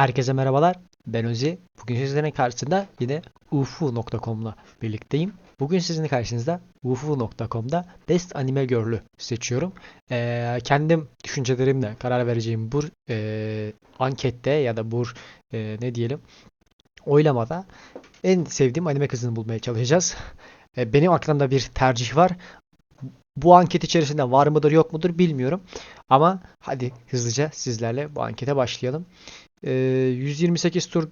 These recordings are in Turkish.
Herkese merhabalar. Ben Ozi. Bugün sizlerin karşısında yine ufu.com'la birlikteyim. Bugün sizin karşınızda ufu.com'da Best Anime Girl'ü seçiyorum. Ee, kendim düşüncelerimle karar vereceğim bu e, ankette ya da bu e, ne diyelim oylamada en sevdiğim anime kızını bulmaya çalışacağız. E, benim aklımda bir tercih var. Bu anket içerisinde var mıdır yok mudur bilmiyorum. Ama hadi hızlıca sizlerle bu ankete başlayalım. Ee, 128 tur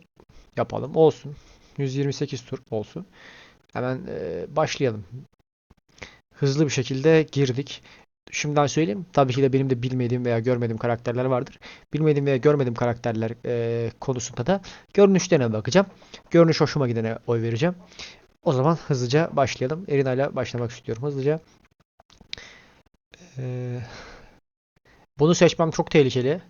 yapalım. Olsun. 128 tur olsun. Hemen e, başlayalım. Hızlı bir şekilde girdik. Şimdiden söyleyeyim. Tabii ki de benim de bilmediğim veya görmediğim karakterler vardır. Bilmediğim veya görmediğim karakterler e, konusunda da görünüşlerine bakacağım. Görünüş hoşuma gidene oy vereceğim. O zaman hızlıca başlayalım. Erina ile başlamak istiyorum hızlıca. Ee, bunu seçmem çok tehlikeli.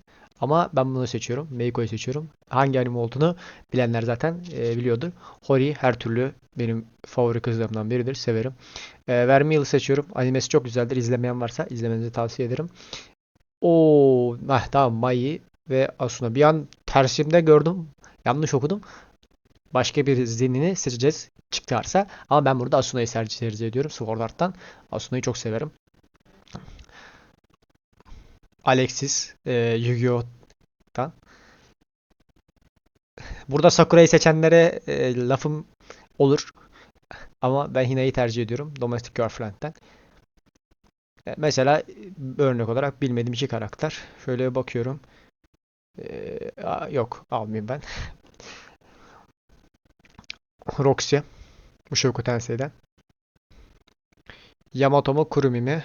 Ama ben bunu seçiyorum. Meiko'yu seçiyorum. Hangi anime olduğunu bilenler zaten e, biliyordur. Hori her türlü benim favori kızlarımdan biridir. Severim. E, Vermeal'ı seçiyorum. Animesi çok güzeldir. İzlemeyen varsa izlemenizi tavsiye ederim. Oo, ah, tamam Mai ve Asuna. Bir an tersimde gördüm. Yanlış okudum. Başka bir zihnini seçeceğiz çıkarsa. Ama ben burada Asuna'yı tercih ediyorum. Sword Art'tan. Asuna'yı çok severim. Alexis e, Yu-Gi-Oh'tan. Burada Sakura'yı seçenlere e, lafım olur. Ama ben Hina'yı tercih ediyorum. Domestic Girlfriend'den. E, mesela örnek olarak bilmediğim iki karakter. Şöyle bakıyorum. E, a, yok almayayım ben. Roxy. Mushoku Tensei'den. Yamato mu Kurumi mi?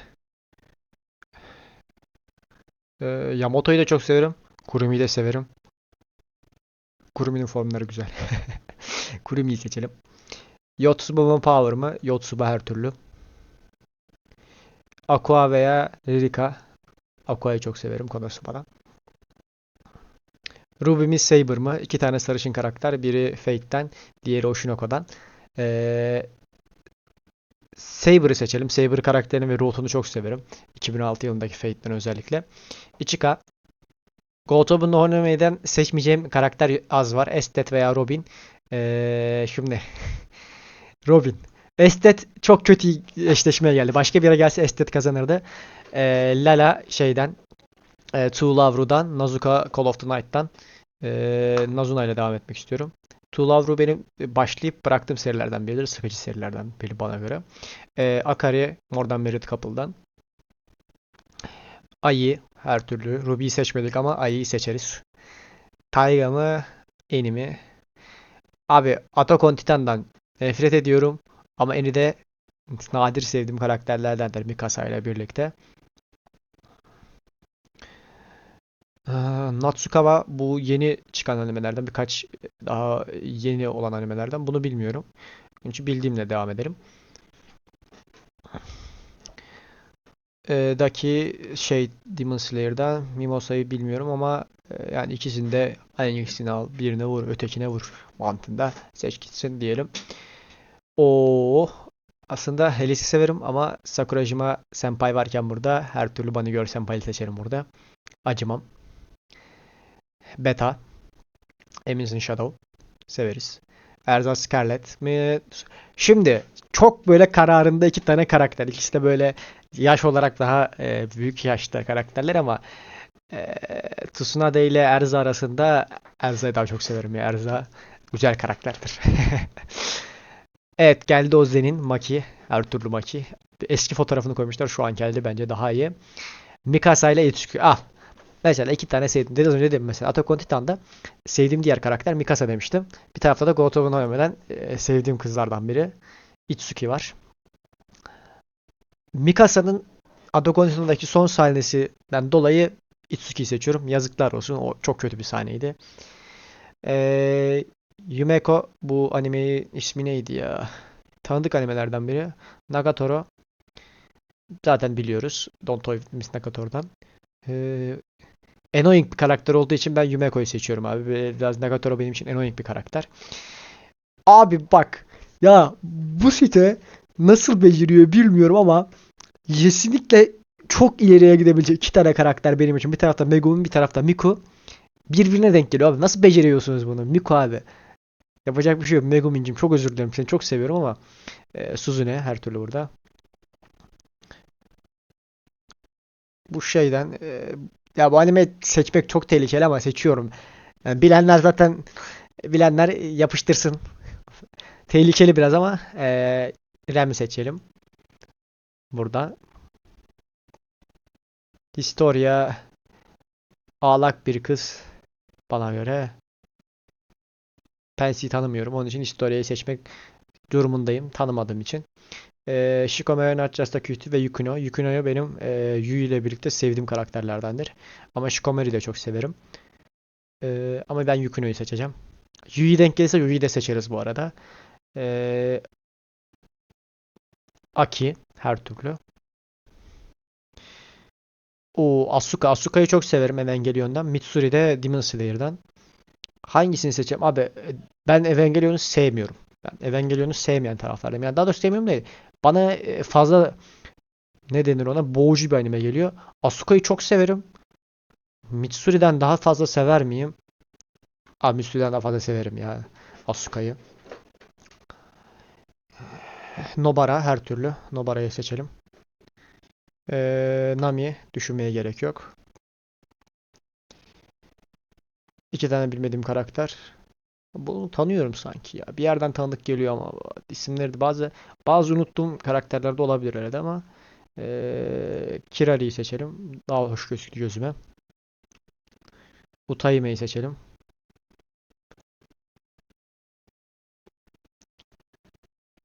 Ee, da çok severim. Kurumi'yi de severim. Kurumi'nin formları güzel. Kurumi'yi seçelim. Yotsuba mı Power mı? Yotsuba her türlü. Aqua veya Ririka. Aqua'yı çok severim Konosuba'dan. Ruby mi Saber mı? İki tane sarışın karakter. Biri Fate'den, diğeri Oshinoko'dan. Ee, Saber'ı seçelim. Saber karakterini ve rootunu çok severim. 2006 yılındaki Fate'den özellikle. Ichika. Gotobu no Honome'den seçmeyeceğim karakter az var. Estet veya Robin. Ee, şimdi Robin. Estet çok kötü eşleşmeye geldi. Başka biri gelse Estet kazanırdı. Ee, Lala şeyden e, To Lavru'dan Nazuka Call of the Night'tan e, Nazuna ile devam etmek istiyorum. To Love benim başlayıp bıraktığım serilerden biridir. Sıkıcı serilerden biri bana göre. E, Akari Mordan Merit Couple'dan. Ayı her türlü. Ruby'yi seçmedik ama Ayı'yı seçeriz. Taiga mı? Eni mi? Abi Attack on Titan'dan nefret ediyorum. Ama Eni de nadir sevdiğim karakterlerdendir Mikasa ile birlikte. Ee, Natsukawa bu yeni çıkan animelerden birkaç daha yeni olan animelerden bunu bilmiyorum. Çünkü bildiğimle devam ederim. Ee, daki şey Demon Slayer'da Mimosa'yı bilmiyorum ama e, yani ikisinde en iyisini al birine vur ötekine vur mantığında seç gitsin diyelim. O aslında Helis'i severim ama Sakurajima Senpai varken burada her türlü Bunny Girl Senpai'yi seçerim burada. Acımam. Beta. Eminsin Shadow. Severiz. Erza Scarlet mi? Şimdi çok böyle kararında iki tane karakter. İkisi de böyle yaş olarak daha e, büyük yaşta karakterler ama e, Tsunade ile Erza arasında Erza'yı daha çok severim ya. Erza güzel karakterdir. evet geldi o Zen'in Maki. Her türlü Maki. Eski fotoğrafını koymuşlar. Şu an geldi bence daha iyi. Mikasa ile Itsuki. Al. Mesela iki tane sevdim. Biraz önce dedim mesela Attack Titan'da sevdiğim diğer karakter Mikasa demiştim. Bir tarafta da no Yome'den e, sevdiğim kızlardan biri Itsuki var. Mikasa'nın Attack on Titan'daki son sahnesinden dolayı Itsuki'yi seçiyorum. Yazıklar olsun. O çok kötü bir sahneydi. Ee, Yumeko bu animeyi ismi neydi ya? Tanıdık animelerden biri. Nagatoro. Zaten biliyoruz. Don't Toy Miss Nagatoro'dan. Ee, annoying bir karakter olduğu için ben Yumeko'yu seçiyorum abi. Biraz Nagatoro benim için annoying bir karakter. Abi bak ya bu site nasıl beceriyor bilmiyorum ama kesinlikle çok ileriye gidebilecek iki tane karakter benim için. Bir tarafta Megumi bir tarafta Miku. birbirine denk geliyor abi. Nasıl beceriyorsunuz bunu? Miko abi. Yapacak bir şey yok. Megumin'cim çok özür dilerim. Seni çok seviyorum ama e, Suzune her türlü burada. Bu şeyden e, ya bu anime seçmek çok tehlikeli ama seçiyorum. Yani bilenler zaten bilenler yapıştırsın. Tehlikeli biraz ama e, Rem'i seçelim. Burada. Historia ağlak bir kız bana göre. Pensie'yi tanımıyorum. Onun için Historia'yı seçmek durumundayım. Tanımadığım için. E, Shikomayo Not Just a Cutie ve Yukino. Yukino'yu benim e, Yu ile birlikte sevdiğim karakterlerdendir. Ama Shikomaru'yu de çok severim. E, ama ben Yukino'yu seçeceğim. Yu'yu denk gelirse Yu'yu de seçeriz bu arada. E, Aki her türlü. O Asuka. Asuka'yı çok severim Evangelion'dan. Mitsuri de Demon Slayer'dan. Hangisini seçeceğim? Abi ben Evangelion'u sevmiyorum. Ben Evangelion'u sevmeyen taraflardayım. Yani daha doğrusu sevmiyorum değil. Bana e, fazla ne denir ona? Boğucu bir anime geliyor. Asuka'yı çok severim. Mitsuri'den daha fazla sever miyim? Abi Mitsuri'den daha fazla severim ya. Asuka'yı. Nobara her türlü. Nobara'yı seçelim. Ee, Nami düşünmeye gerek yok. İki tane bilmediğim karakter. Bunu tanıyorum sanki ya. Bir yerden tanıdık geliyor ama isimleri de bazı bazı unuttuğum karakterler de olabilir herhalde ama ee, Kirari'yi seçelim. Daha hoş gözüktü gözüme. Utahime'yi seçelim.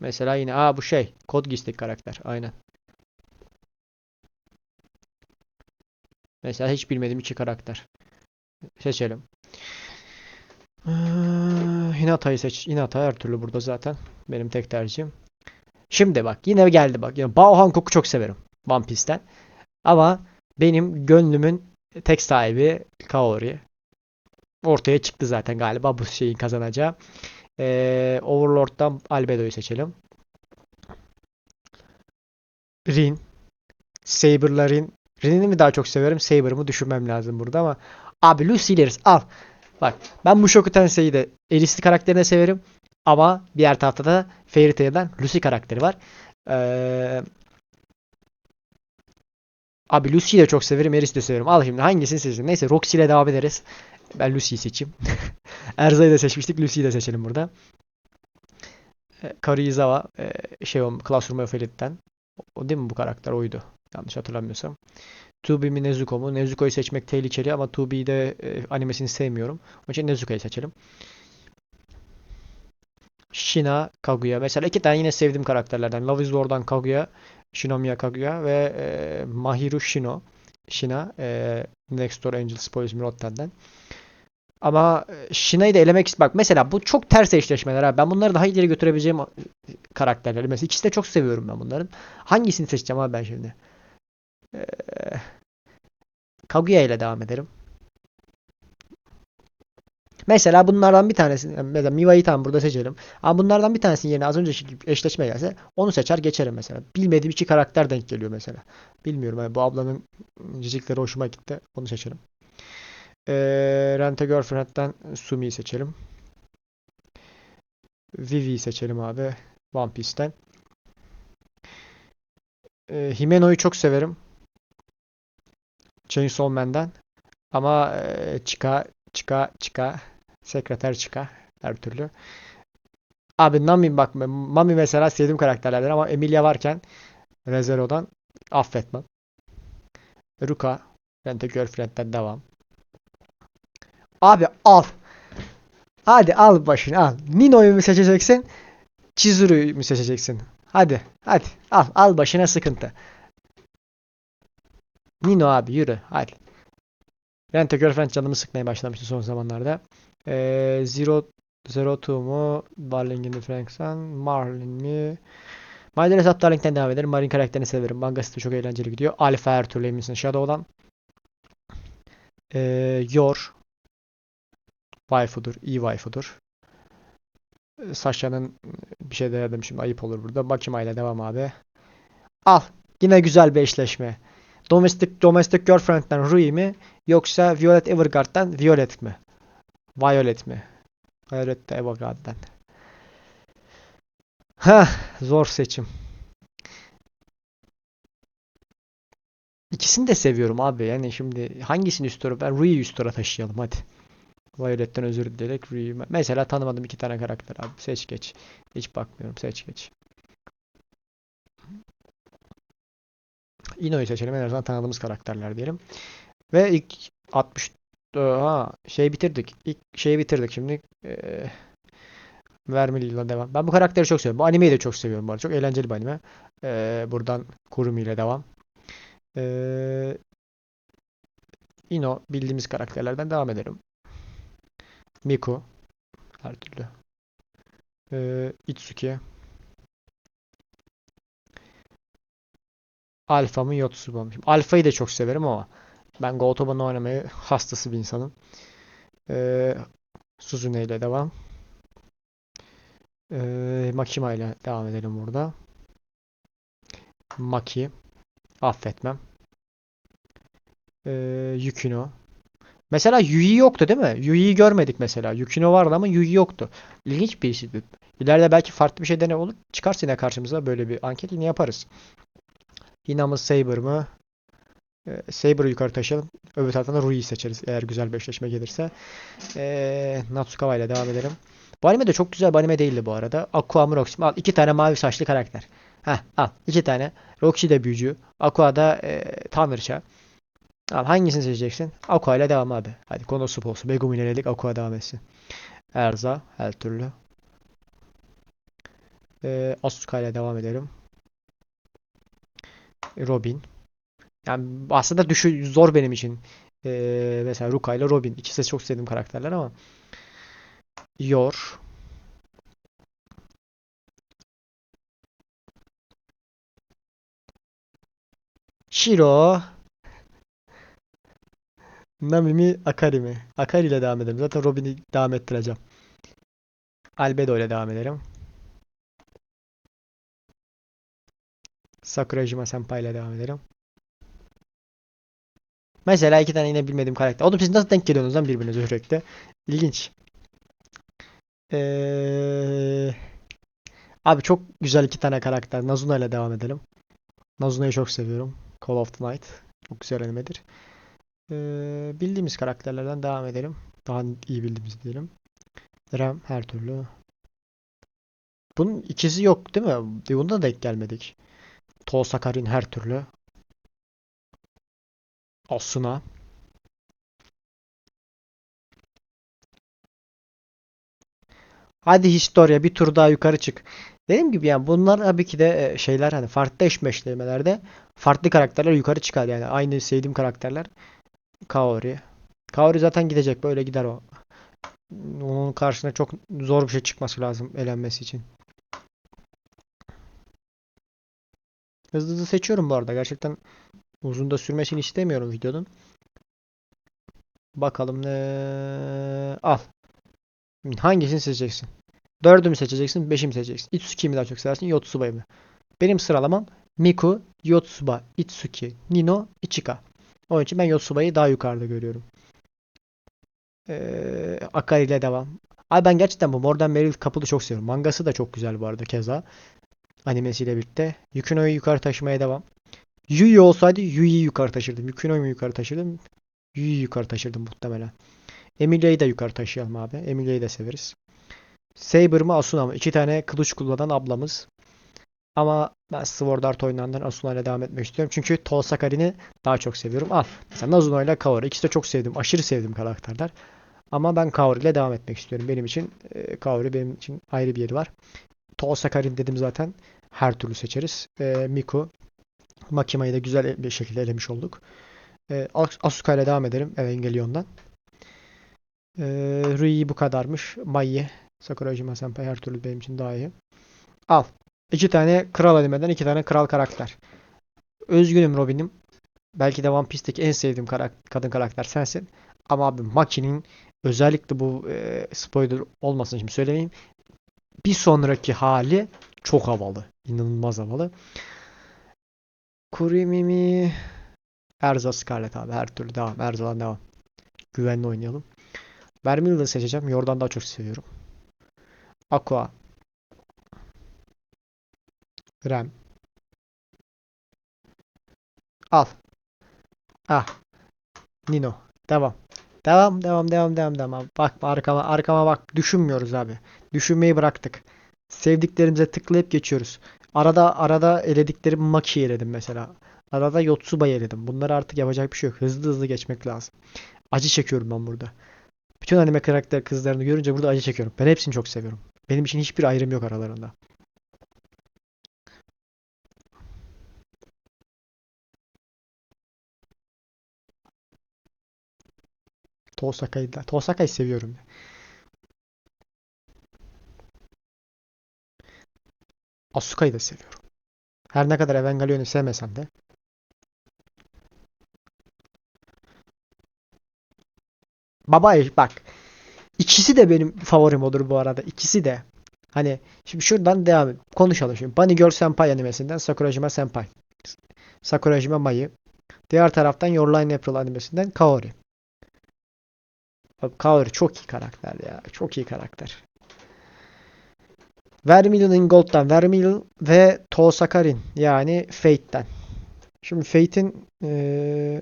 Mesela yine aa bu şey Code karakter. Aynen. Mesela hiç bilmediğim iki karakter. Seçelim. Ee, Hinata'yı seç. Hinata her türlü burada zaten. Benim tek tercihim. Şimdi bak yine geldi bak. Yine Bao Hankook'u çok severim. One Piece'ten. Ama benim gönlümün tek sahibi Kaori. Ortaya çıktı zaten galiba bu şeyin kazanacağı. Ee, Overlord'dan Albedo'yu seçelim. Rin. Saber'la Rin. Rin'i mi daha çok severim? Saber'ımı düşünmem lazım burada ama abi Lucy ileriz al. Bak ben Mushoku Tensei'yi de Eris'i karakterini severim. Ama diğer tarafta da Fairy Tail'den Lucy karakteri var. Ee, abi Lucy'yi de çok severim. Eris'i de severim. Al şimdi hangisini seçeyim? Neyse Roxy ile devam ederiz. Ben Lucy'yi seçeyim. Erza'yı da seçmiştik. Lucy'yi de seçelim burada. E, Karizawa e, şey o Classroom of Elite'den. O değil mi bu karakter? Oydu. Yanlış hatırlamıyorsam. Tubi mi Nezuko mu? Nezuko'yu seçmek tehlikeli ama Tubi'yi de e, animesini sevmiyorum. Onun için Nezuko'yu seçelim. Shina, Kaguya. Mesela iki tane yine sevdiğim karakterlerden. Love is War'dan Kaguya, Shinomiya Kaguya ve e, Mahiru Shino. Shina, e, Next Door Angels Boys Mirotten'den. Ama e, Shina'yı da elemek Bak mesela bu çok ters eşleşmeler abi. Ben bunları daha ileri götürebileceğim karakterler. Mesela ikisi de çok seviyorum ben bunların. Hangisini seçeceğim abi ben şimdi? Ee, Kaguya ile devam ederim. Mesela bunlardan bir tanesini mesela Miva'yı tam burada seçelim. Ama bunlardan bir tanesinin yerine az önceki eşleşme gelse onu seçer geçerim mesela. Bilmediğim iki karakter denk geliyor mesela. Bilmiyorum yani bu ablanın cicikleri hoşuma gitti. Onu seçerim. Ee, Rent a Girlfriend'den Sumi'yi seçelim. Vivi'yi seçelim abi. One Piece'ten. Ee, Himeno'yu çok severim. Chainsaw Man'den. Ama e, çıka çıka çıka sekreter çıka her türlü. Abi Nami bak Mami mesela sevdiğim karakterlerden ama Emilia varken Rezero'dan affetmem. Ruka Rent a Girlfriend'den devam. Abi al. Hadi al başını al. Nino'yu mu seçeceksin? Chizuru'yu mu seçeceksin? Hadi. Hadi. Al. Al başına sıkıntı. Nino abi yürü. Hadi. Rent a Girlfriend canımı sıkmaya başlamıştı son zamanlarda. Ee, Zero Zero Two mu? Darling in the Franxen. Marlin mi? Dress Up Darling'den devam ederim. Marin karakterini severim. Mangası da çok eğlenceli gidiyor. Alpha her türlü eminsin. Shadow'dan. Ee, Yor. Waifu'dur. iyi waifu'dur. Sasha'nın bir şey dedim şimdi ayıp olur burada. Makima ile devam abi. Al. Yine güzel bir eşleşme. Domestic Domestic Girlfriend'den Rui mi yoksa Violet Evergarden'dan Violet mi? Violet mi? Violet de Evergarden'dan. Ha, zor seçim. İkisini de seviyorum abi. Yani şimdi hangisini üst tura? Ben Rui'yi üst tura taşıyalım hadi. Violet'ten özür dileyerek Rui'yi. Mesela tanımadığım iki tane karakter abi. Seç geç. Hiç bakmıyorum. Seç geç. Ino'yu seçelim. En azından tanıdığımız karakterler diyelim. Ve ilk 60 ha şey bitirdik. İlk şeyi bitirdik şimdi. Ee, Vermili'yle devam. Ben bu karakteri çok seviyorum. Bu animeyi de çok seviyorum bu arada. Çok eğlenceli bir anime. Ee, buradan Kurumi ile devam. Ee, Ino bildiğimiz karakterlerden devam edelim. Miku her türlü. Ee, Itsuki. Alfa mı mı? Şimdi Alfa'yı da çok severim ama ben Gotoban'ı oynamayı hastası bir insanım. Ee, Suzune ile devam. Ee, Makima ile devam edelim burada. Maki. Affetmem. Ee, Yukino. Mesela Yui yoktu değil mi? Yui'yi görmedik mesela. Yukino vardı ama Yui yoktu. İlginç bir iş. İleride belki farklı bir şey dene olur. Çıkarsa yine karşımıza böyle bir anket yine yaparız. Yine ama Saber mı? Ee, Saber'ı yukarı taşıyalım. Öbür taraftan da Rui'yi seçeriz eğer güzel bir eşleşme gelirse. Ee, Natsukawa ile devam edelim. Bu anime de çok güzel bir anime değildi bu arada. Aqua mı Roxy? Al iki tane mavi saçlı karakter. Heh, al iki tane. Roxy de büyücü. Aqua da e, tanrıça. Al hangisini seçeceksin? Aqua ile devam abi. Hadi konusu olsun. Megumin eledik. Aqua devam etsin. Erza her türlü. Ee, Asuka ile devam edelim. Robin. Yani aslında düşü zor benim için. Ee, mesela Ruka ile Robin. İkisi de çok sevdiğim karakterler ama Yor. Shiro. Nami mi Akari mi? Akari ile devam edelim. Zaten Robin'i devam ettireceğim. Albedo ile devam edelim. Sakurajima Senpai ile devam edelim. Mesela iki tane yine bilmediğim karakter. Oğlum siz nasıl denk geliyorsunuz lan birbirinize sürekli? İlginç. Ee, abi çok güzel iki tane karakter. Nazuna ile devam edelim. Nazuna'yı çok seviyorum. Call of the Night. Çok güzel animedir. Ee, bildiğimiz karakterlerden devam edelim. Daha iyi bildiğimiz diyelim. Rem her türlü. Bunun ikisi yok değil mi? Bunda da denk gelmedik. Tosakarin her türlü. Asuna. Hadi Historia bir tur daha yukarı çık. Dediğim gibi yani bunlar tabii ki de e, şeyler hani farklı eşleşmelerde farklı karakterler yukarı çıkar yani aynı sevdiğim karakterler. Kaori. Kaori zaten gidecek böyle gider o. Onun karşısına çok zor bir şey çıkması lazım elenmesi için. Hızlı hızlı seçiyorum bu arada. Gerçekten uzun da sürmesini istemiyorum videonun. Bakalım ne? Al. Hangisini seçeceksin? Dördü mü seçeceksin? Beşi mi seçeceksin? Itsuki'yi mi daha çok seversin? Yotsuba'yı mı? Benim sıralamam Miku, Yotsuba, Itsuki, Nino, Ichika. Onun için ben Yotsuba'yı daha yukarıda görüyorum. Ee, Akari ile devam. Abi ben gerçekten bu Morden Meryl Couple'ı çok seviyorum. Mangası da çok güzel bu arada keza. Animesiyle birlikte. Yukino'yu yukarı taşımaya devam. Yui olsaydı Yui'yi yukarı taşırdım. Yukino'yu yukarı taşırdım. Yui'yi yukarı taşırdım muhtemelen. Emilia'yı da yukarı taşıyalım abi. Emilia'yı da severiz. Saber mı Asuna mı? İki tane kılıç kullanan ablamız. Ama ben Sword Art oyunlarından Asuna ile devam etmek istiyorum. Çünkü Tosakarin'i daha çok seviyorum. Al. Mesela Nazuna ile Kaori. İkisi de çok sevdim. Aşırı sevdiğim karakterler. Ama ben Kaori ile devam etmek istiyorum. Benim için e, Kaori benim için ayrı bir yeri var. Tosakarin dedim zaten. Her türlü seçeriz. E, Miku. Makima'yı da güzel bir şekilde elemiş olduk. E, Asuka ile devam edelim Evangelion'dan. E, Rui bu kadarmış. Mai. Sakurajima Senpai her türlü benim için daha iyi. Al. İki tane kral animeden iki tane kral karakter. Özgünüm Robin'im. Belki de One Piece'teki en sevdiğim karak kadın karakter sensin. Ama abi Maki'nin özellikle bu e, spoiler olmasın şimdi söylemeyeyim. Bir sonraki hali çok havalı. İnanılmaz havalı. Kurimi mi? Erza Scarlet abi. Her türlü devam. Erza'dan devam. Güvenli oynayalım. Vermilion'ı seçeceğim. Yordan daha çok seviyorum. Aqua. Rem. Al. Ah. Nino. Devam. Devam, devam, devam, devam, devam. Bak arkama, arkama bak. Düşünmüyoruz abi. Düşünmeyi bıraktık. Sevdiklerimize tıklayıp geçiyoruz. Arada arada elediklerim Maki'yi eledim mesela. Arada Yotsuba'yı eledim. Bunları artık yapacak bir şey yok. Hızlı hızlı geçmek lazım. Acı çekiyorum ben burada. Bütün anime karakter kızlarını görünce burada acı çekiyorum. Ben hepsini çok seviyorum. Benim için hiçbir ayrım yok aralarında. Tosaka'yı da. Tosaka'yı seviyorum. Asuka'yı da seviyorum. Her ne kadar Evangelion'u sevmesem de. Baba bak. İkisi de benim favorim olur bu arada. İkisi de. Hani şimdi şuradan devam et. Konuşalım şimdi. Bunny Girl Senpai animesinden Sakurajima Senpai. Sakurajima Mai. Diğer taraftan Your Line April animesinden Kaori. Kaori çok iyi karakter ya. Çok iyi karakter. Vermilion in Gold'dan Vermilion ve Tosakarin yani Fate'den. Şimdi Fate'in eee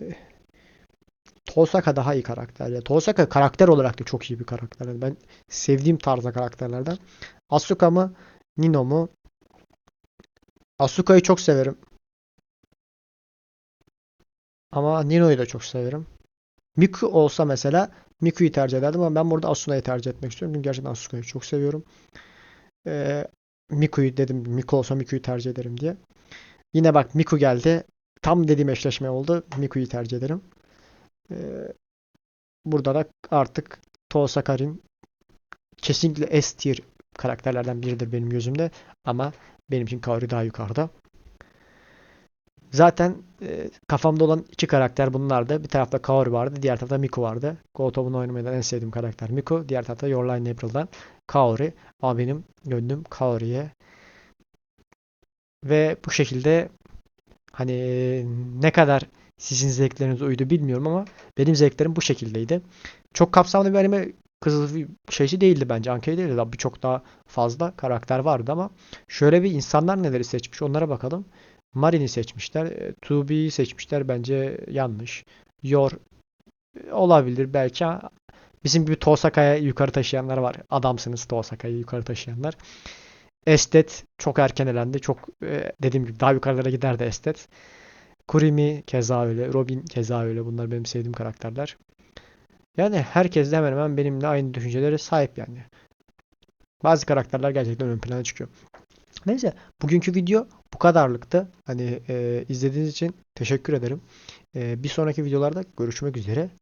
Tosaka daha iyi karakter ya. Tosaka karakter olarak da çok iyi bir karakter. Yani ben sevdiğim tarzda karakterlerden. Asuka mı? Nino mu? Asuka'yı çok severim. Ama Nino'yu da çok severim. Miku olsa mesela Miku'yu tercih ederdim ama ben burada Asuna'yı tercih etmek istiyorum. Çünkü gerçekten Asuka'yı çok seviyorum. Ee, Miku'yu dedim. Miku olsa Miku'yu tercih ederim diye. Yine bak Miku geldi. Tam dediğim eşleşme oldu. Miku'yu tercih ederim. Ee, burada da artık Tosakarin kesinlikle S tier karakterlerden biridir benim gözümde. Ama benim için Kaori daha yukarıda. Zaten e, kafamda olan iki karakter bunlardı. Bir tarafta Kaori vardı, diğer tarafta Miku vardı. Gotobu'nu oynamadan en sevdiğim karakter Miku. Diğer tarafta Your Line April'dan Kaori. Ama benim gönlüm Kaori'ye. Ve bu şekilde hani ne kadar sizin zevklerinize uydu bilmiyorum ama benim zevklerim bu şekildeydi. Çok kapsamlı bir anime kızıl şeysi değildi bence. Ankara değildi. Birçok daha fazla karakter vardı ama şöyle bir insanlar neleri seçmiş onlara bakalım. Marin'i seçmişler. e, To seçmişler. Bence yanlış. Yor e, olabilir belki. Bizim gibi Tosaka'ya yukarı taşıyanlar var. Adamsınız Tosaka'yı yukarı taşıyanlar. Estet çok erken elendi. Çok e, dediğim gibi daha yukarılara giderdi Estet. Kurimi keza öyle. Robin keza öyle. Bunlar benim sevdiğim karakterler. Yani herkes de hemen hemen benimle aynı düşüncelere sahip yani. Bazı karakterler gerçekten ön plana çıkıyor. Neyse bugünkü video bu kadarlıktı. Hani e, izlediğiniz için teşekkür ederim. E, bir sonraki videolarda görüşmek üzere.